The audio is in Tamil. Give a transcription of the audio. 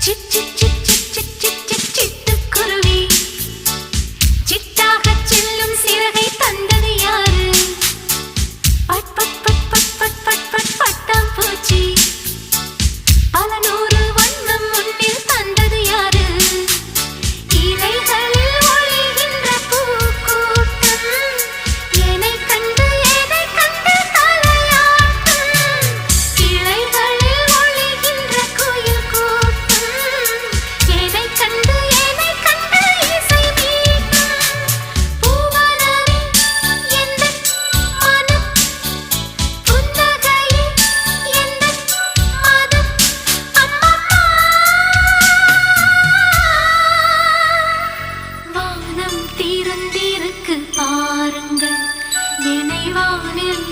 chit chit இருந்திருக்கு பாருங்கள். இணைவானில்